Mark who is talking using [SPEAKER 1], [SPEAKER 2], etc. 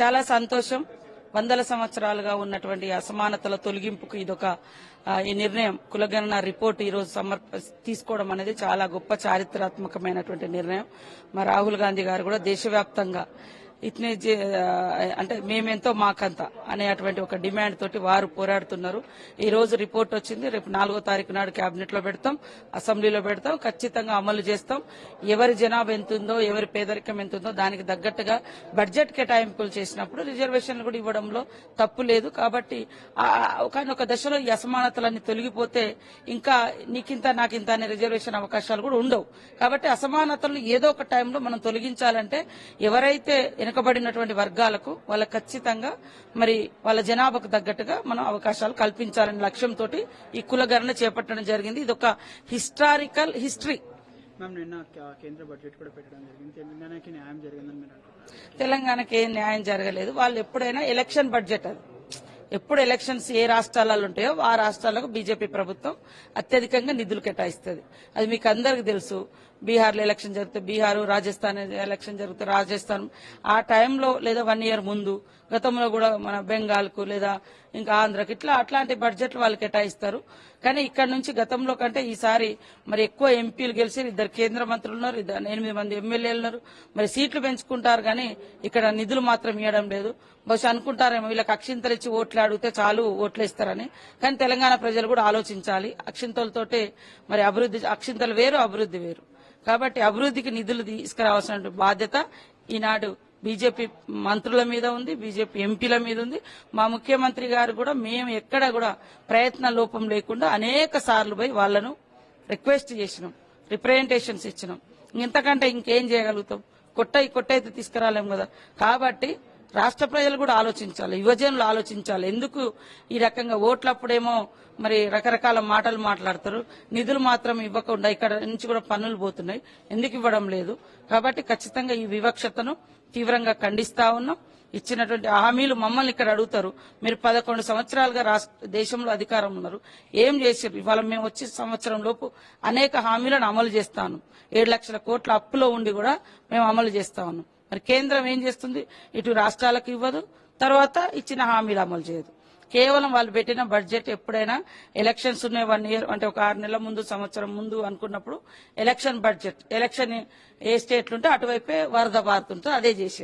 [SPEAKER 1] చాలా సంతోషం. వందల సంవత్సరాలుగా ఉన్నటువంటి అసమానతల తొలగింపుకు ఇదొక ఈ నిర్ణయం కులగణన రిపోర్ట్ ఈరోజు సమర్ప తీసుకోవడం అనేది చాలా గొప్ప చారిత్రాత్మకమైనటువంటి నిర్ణయం. మా రాహుల్ గాంధీ గారు కూడా దేశవ్యాప్తంగా ఇట్నే అంటే మేమెంతో మాకంత అనేటువంటి ఒక డిమాండ్ తోటి వారు పోరాడుతున్నారు. ఈ రోజు రిపోర్ట్ వచ్చింది. రేపు నాలుగో తారీఖు నాడు కేబినెట్లో పెడతాం అసెంబ్లీలో పెడతాం ఖచ్చితంగా అమలు చేస్తాం. ఎవరి జనాభా ఎంత ఉందో ఎవరి పేదరికం ఎంత ఉందో దానికి తగ్గట్టుగా బడ్జెట్ కేటాయింపులు చేసినప్పుడు రిజర్వేషన్లు కూడా ఇవ్వడంలో తప్పు లేదు. కాబట్టి ఆ- ఒక ఒక దశలో ఈ అసమానతలన్నీ తొలగిపోతే ఇంకా నీకింత నాకింత అనే రిజర్వేషన్ అవకాశాలు కూడా ఉండవు. కాబట్టి అసమానతలను ఏదో ఒక టైంలో మనం తొలగించాలంటే ఎవరైతే వెనుకబడినటువంటి వర్గాలకు వాళ్ళ ఖచ్చితంగా మరి వాళ్ళ జనాభాకు తగ్గట్టుగా మనం అవకాశాలు కల్పించాలనే లక్ష్యంతో ఈ కులగణన చేపట్టడం జరిగింది. ఇది ఒక హిస్టారికల్ హిస్టరీ.
[SPEAKER 2] తెలంగాణకి
[SPEAKER 1] ఏం న్యాయం జరగలేదు. వాళ్ళు ఎప్పుడైనా ఎలక్షన్ బడ్జెట్ అది. ఎప్పుడు ఎలక్షన్స్ ఏ రాష్ట్రాలలో ఉంటాయో ఆ రాష్ట్రాలకు బీజేపీ ప్రభుత్వం అత్యధికంగా నిధులు కేటాయిస్తుంది. అది మీకు అందరికి తెలుసు. బీహార్లో ఎలక్షన్ జరిగితే బీహారు రాజస్థాన్ ఎలక్షన్ జరిగితే రాజస్థాన్. ఆ టైంలో లేదా వన్ ఇయర్ ముందు గతంలో కూడా మన బెంగాల్కు లేదా ఇంకా ఆంధ్రకి ఇట్లా అట్లాంటి బడ్జెట్లు వాళ్ళు కేటాయిస్తారు. కానీ ఇక్కడ నుంచి గతంలో కంటే ఈసారి మరి ఎక్కువ ఎంపీలు గెలిచి ఇద్దరు కేంద్ర మంత్రులు ఉన్నారు ఇద్దరు ఎనిమిది మంది ఎమ్మెల్యేలు ఉన్నారు. మరి సీట్లు పెంచుకుంటారు కానీ ఇక్కడ నిధులు మాత్రం ఇవ్వడం లేదు. బహుశా అనుకుంటారేమో వీళ్ళకి అక్షింతలు ఇచ్చి ఓట్లు అడిగితే చాలు ఓట్లు ఇస్తారని కానీ తెలంగాణ ప్రజలు కూడా ఆలోచించాలి. అక్షింతలతోటే మరి అభివృద్ధి అక్షింతలు వేరు అభివృద్ధి వేరు. కాబట్టి అభివృద్ధికి నిధులు తీసుకురావాల్సిన బాధ్యత ఈనాడు బీజేపీ మంత్రుల మీద ఉంది బీజేపీ ఎంపీల మీద ఉంది. మా ముఖ్యమంత్రి గారు కూడా మేము ఎక్కడ కూడా ప్రయత్న లోపం లేకుండా అనేక సార్లు పోయి వాళ్ళను రిక్వెస్ట్ చేసినాం రిప్రజెంటేషన్స్ ఇచ్చినాం. ఇంతకంటే ఇంకేం చేయగలుగుతాం? కొట్టయి కొట్టయితే తీసుకురాలేం కదా. కాబట్టి రాష్ట్ర ప్రజలు కూడా ఆలోచించాలి యువజనులు ఆలోచించాలి. ఎందుకు ఈ రకంగా ఓట్లప్పుడేమో మరి రకరకాల మాటలు మాట్లాడతారు. నిధులు మాత్రం ఇవ్వకుండా ఇక్కడ నుంచి కూడా పన్నులు పోతున్నాయి. ఎందుకు ఇవ్వడం లేదు? కాబట్టి ఖచ్చితంగా ఈ వివక్షతను తీవ్రంగా ఖండిస్తా ఉన్నాం. ఇచ్చినటువంటి హామీలు మమ్మల్ని ఇక్కడ అడుగుతారు. మీరు పదకొండు సంవత్సరాలుగా రాష్ట్ర దేశంలో అధికారం ఉన్నారు. ఏం చేశారు ఇవాళ మేము వచ్చే సంవత్సరం లోపు అనేక హామీలను అమలు చేస్తాను ఏడు లక్షల కోట్ల అప్పులో ఉండి కూడా మేము అమలు చేస్తా ఉన్నాం. మరి కేంద్రం ఏం చేస్తుంది? ఇటు రాష్ట్రాలకు ఇవ్వదు. తర్వాత ఇచ్చిన హామీలు అమలు చేయదు. కేవలం వాళ్ళు పెట్టిన బడ్జెట్ ఎప్పుడైనా ఎలక్షన్స్ ఉన్నాయి వన్ ఇయర్ అంటే ఒక ఆరు నెలల ముందు సంవత్సరం ముందు అనుకున్నప్పుడు ఎలక్షన్ బడ్జెట్ ఎలక్షన్ ఏ స్టేట్లు ఉంటే అటువైపే వరద పారుతుంటే అదే చేసేది.